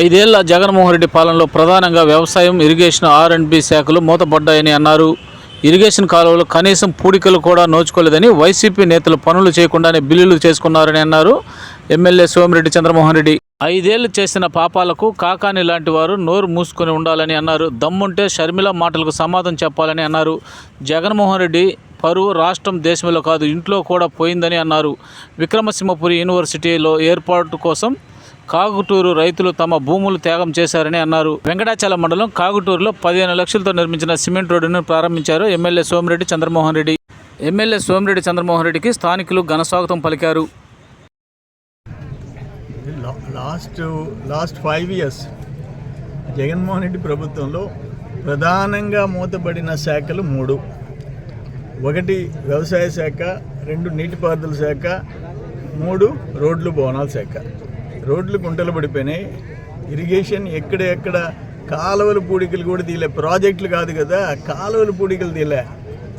ఐదేళ్ళ జగన్మోహన్ రెడ్డి పాలనలో ప్రధానంగా వ్యవసాయం ఇరిగేషన్ ఆర్ అండ్ బి శాఖలు మూతపడ్డాయని అన్నారు. ఇరిగేషన్ కాలువలు కనీసం పూడికలు కూడా నోచుకోలేదని వైసీపీ నేతలు పనులు చేయకుండానే బిల్లులు చేసుకున్నారని అన్నారు ఎమ్మెల్యే సోమిరెడ్డి చంద్రమోహన్ రెడ్డి. ఐదేళ్ళు చేసిన పాపాలకు కాకాని లాంటి వారు నోరు మూసుకొని ఉండాలని అన్నారు. దమ్ముంటే షర్మిల మాటలకు సమాధానం చెప్పాలని అన్నారు. జగన్మోహన్ రెడ్డి పరువు రాష్ట్రం దేశంలో కాదు ఇంట్లో కూడా పోయిందని అన్నారు. విక్రమసింహపురి యూనివర్సిటీలో ఏర్పాటు కోసం కాగుటూరు రైతులు తమ భూములు త్యాగం చేశారని అన్నారు. వెంకటాచలం మండలం కాగుటూరులో పదిహేను లక్షలతో నిర్మించిన సిమెంట్ రోడ్డును ప్రారంభించారు ఎమ్మెల్యే సోమిరెడ్డి చంద్రమోహన్ రెడ్డి. ఎమ్మెల్యే సోమిరెడ్డి చంద్రమోహన్ రెడ్డికి స్థానికులు ఘనస్వాగతం పలికారు. Last last five years Jaganmohan Reddy ప్రభుత్వంలో ప్రధానంగా మూతబడిన శాఖలు మూడు. ఒకటి వ్యవసాయ శాఖ రెండు నీటిపారుదల శాఖ మూడు రోడ్లు భవనాల శాఖ. రోడ్లు గుంటలు పడిపోయినాయి. ఇరిగేషన్ ఎక్కడ ఎక్కడ కాలువల పూడికలు కూడా తీలే ప్రాజెక్టులు కాదు కదా కాలువల పూడికలు తీలే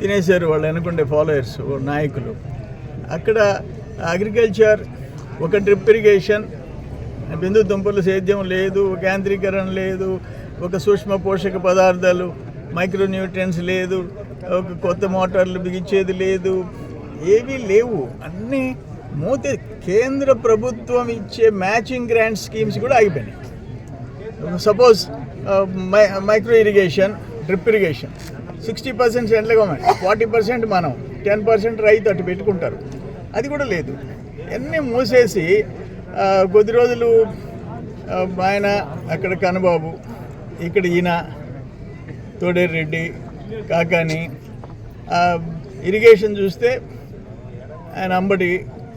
తినేశారు వాళ్ళు అనుకుంటే ఫాలోయర్స్ నాయకులు. అక్కడ అగ్రికల్చర్ ఒక డ్రిప్ ఇరిగేషన్ బిందు దుంపలు సేద్యం లేదు ఒక యాంత్రీకరణ లేదు ఒక సూక్ష్మ పోషక పదార్థాలు మైక్రోన్యూట్రియన్స్ లేదు ఒక కొత్త మోటార్లు బిగించేది లేదు. ఏవీ లేవు. అన్నీ మూత కేంద్ర ప్రభుత్వం ఇచ్చే మ్యాచింగ్ గ్రాంట్ స్కీమ్స్ కూడా ఆగిపోయినాయి. Suppose micro irrigation drip irrigation. Sixty percent central government forty percent మనం టెన్ పర్సెంట్ రైతు అటు పెట్టుకుంటారు. అది కూడా లేదు. అన్నీ మూసేసి కొద్ది రోజులు ఆయన అక్కడ కనబాబు ఇక్కడ ఈయన తోడేరెడ్డి కాకాని ఇరిగేషన్ చూస్తే ఆయన అంబడి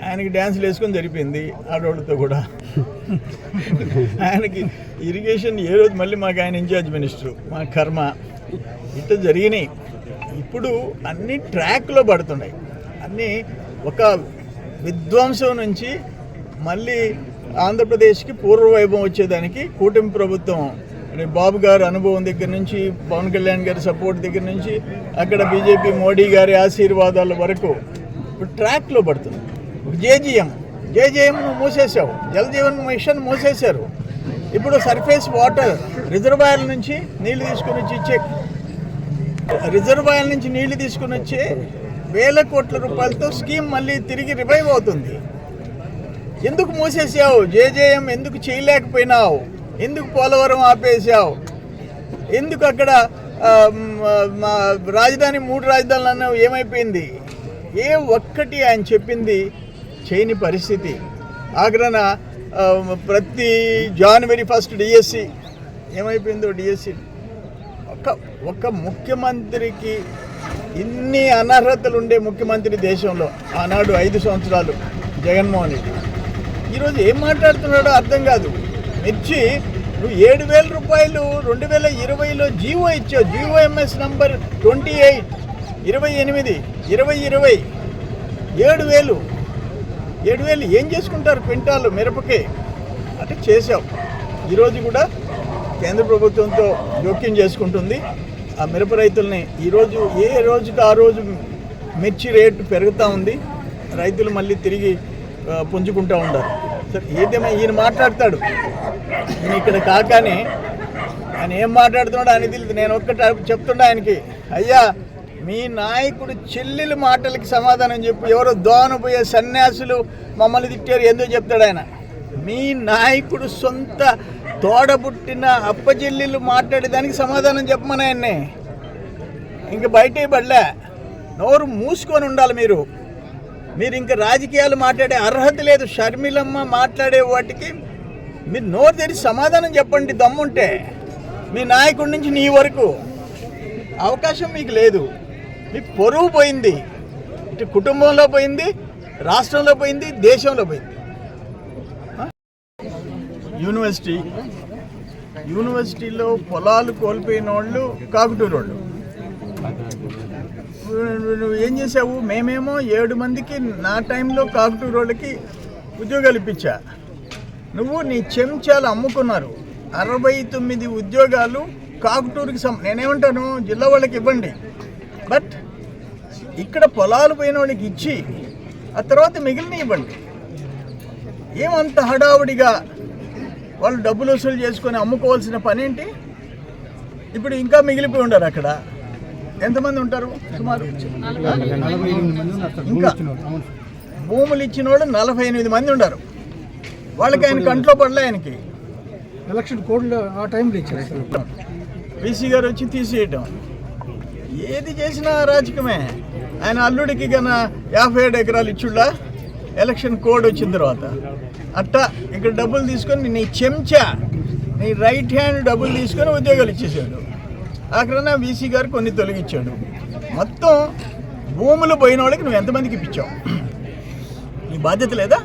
ఆయనకి డ్యాన్సులు వేసుకొని జరిపింది ఆడవాళ్ళతో కూడా. ఆయనకి ఇరిగేషన్ ఏ రోజు మళ్ళీ మాకు ఆయన ఇన్ఛార్జ్ మినిస్టరు మా కర్మ. ఇట్లా జరిగినాయి. ఇప్పుడు అన్ని ట్రాక్లో పడుతున్నాయి. అన్నీ ఒక విధ్వంసం నుంచి మళ్ళీ ఆంధ్రప్రదేశ్కి పూర్వ వైభవం వచ్చేదానికి కూటమి ప్రభుత్వం అంటే బాబు గారు అనుభవం దగ్గర నుంచి పవన్ కళ్యాణ్ గారి సపోర్ట్ దగ్గర నుంచి అక్కడ బీజేపీ మోడీ గారి ఆశీర్వాదాల వరకు ఇప్పుడు ట్రాక్లో పడుతుంది జేజీఎం. జేజీఎం మూసేశావు. జలజీవన్ మిషన్ మూసేశారు. ఇప్పుడు సర్ఫేస్ వాటర్ రిజర్వాయర్ నుంచి నీళ్ళు తీసుకుని వచ్చి ఇచ్చే రిజర్వాయర్ నుంచి నీళ్ళు తీసుకుని వచ్చే వేల కోట్ల రూపాయలతో స్కీమ్ మళ్ళీ తిరిగి రివైవ్ అవుతుంది. ఎందుకు మూసేసావు జేజేఎం ఎందుకు చేయలేకపోయినావు? ఎందుకు పోలవరం ఆపేసావు ఎందుకు అక్కడ మా రాజధాని మూడు రాజధానులు అన్నావు? ఏమైపోయింది? ఏ ఒక్కటి ఆయన చెప్పింది చేయని పరిస్థితి. ఆగ్రహణ ప్రతి జనవరి ఫస్ట్ డిఎస్సి ఏమైపోయిందో డిఎస్సి ఒక ఒక ముఖ్యమంత్రికి ఇన్ని అనర్హతలు ఉండే ముఖ్యమంత్రి దేశంలో ఆనాడు ఐదు సంవత్సరాలు జగన్మోహన్ రెడ్డి. ఈరోజు ఏం మాట్లాడుతున్నాడో అర్థం కాదు. మిర్చి నువ్వు ఏడు వేల రూపాయలు రెండు వేల ఇరవైలో జీవో ఇచ్చావు. GO MS number twenty eight ఇరవై ఎనిమిది ఇరవై ఇరవై. ఏడు వేలు. ఏడు వేలు ఏం చేసుకుంటారు క్వింటాలు మిరపకి? అంటే చేసావు ఈరోజు కూడా కేంద్ర ప్రభుత్వంతో జోక్యం చేసుకుంటుంది. ఆ మిరప రైతుల్ని ఈరోజు ఏ రోజుకి ఆ రోజు మిర్చి రేటు పెరుగుతూ ఉంది రైతులు మళ్ళీ తిరిగి పుంజుకుంటూ ఉంటారు సరే ఏదేమో ఈయన మాట్లాడతాడు. ఈయన ఇక్కడ కాకనే ఆయన ఏం మాట్లాడుతున్నాడో అని తెలియదు నేను ఒక్కటి చెప్తుండే ఆయనకి అయ్యా మీ నాయకుడు చెల్లెల మాటలకి సమాధానం చెప్పు. ఎవరో దోనపోయే సన్యాసులు మమ్మల్ని తిట్టారు ఎందుకు చెప్తాడు ఆయన? మీ నాయకుడు సొంత తోడబుట్టిన అప్పచెల్లెలు మాట్లాడేదానికి సమాధానం చెప్పమని ఆయన్ని. ఇంక బయటే పడలే. నోరు మూసుకొని ఉండాలి మీరు. మీరు ఇంక రాజకీయాలు మాట్లాడే అర్హత లేదు. షర్మిలమ్మ మాట్లాడే వాటికి మీరు నోరు తెరిచి సమాధానం చెప్పండి దమ్ముంటే. మీ నాయకుడి నుంచి నీ వరకు. అవకాశం మీకు లేదు. మీ పొరుగు పోయింది. ఇటు కుటుంబంలో పోయింది రాష్ట్రంలో పోయింది దేశంలో పోయింది. యూనివర్సిటీ. యూనివర్సిటీలో పొలాలు కోల్పోయిన వాళ్ళు కాకుటూరు వాళ్ళు నువ్వు- నువ్వు ఏం చేసావు మేమేమో ఏడు మందికి నా టైంలో కాకుటూరు వాళ్ళకి ఉద్యోగాలు ఇప్పించా. నువ్వు నీ చెంచాలు అమ్ముకున్నారు. అరవై తొమ్మిది ఉద్యోగాలు కాకుటూరుకి సం నేనేమంటాను? జిల్లా వాళ్ళకి ఇవ్వండి. బట్ ఇక్కడ పొలాలు పోయిన వాళ్ళకి ఇచ్చి ఆ తర్వాత మిగిలిన ఇవ్వండి. ఏమంత హడావుడిగా వాళ్ళు డబ్బులు వసూలు చేసుకొని అమ్ముకోవాల్సిన పని ఏంటి ఇప్పుడు ఇంకా మిగిలిపోయి ఉండరు అక్కడ. ఎంతమంది ఉంటారు? సుమారు ఇంకా భూములు ఇచ్చిన వాళ్ళు నలభై ఎనిమిది మంది ఉన్నారు వాళ్ళకి ఆయన కంట్లో పడలే ఆయనకి. ఎలక్షన్ కోడ్లో ఆ టైంలో ఇచ్చారు. బీసీ గారు వచ్చి తీసేయటం. ఏది చేసినా రాజకీయమే. ఆయన అల్లుడికి గన యాభై ఏడు ఎకరాలు ఇచ్చుడా ఎలక్షన్ కోడ్ వచ్చిన తర్వాత. అట్టా ఇక్కడ డబ్బులు తీసుకొని నీ చెంచా నీ రైట్ హ్యాండ్ డబ్బులు తీసుకొని ఉద్యోగాలు ఇచ్చేసాడు. అక్కడ బీసీ గారు కొన్ని తొలగించాడు మొత్తం భూములు పోయిన వాళ్ళకి నువ్వు ఎంతమందికి ఇప్పించావు? నీ బాధ్యత లేదా?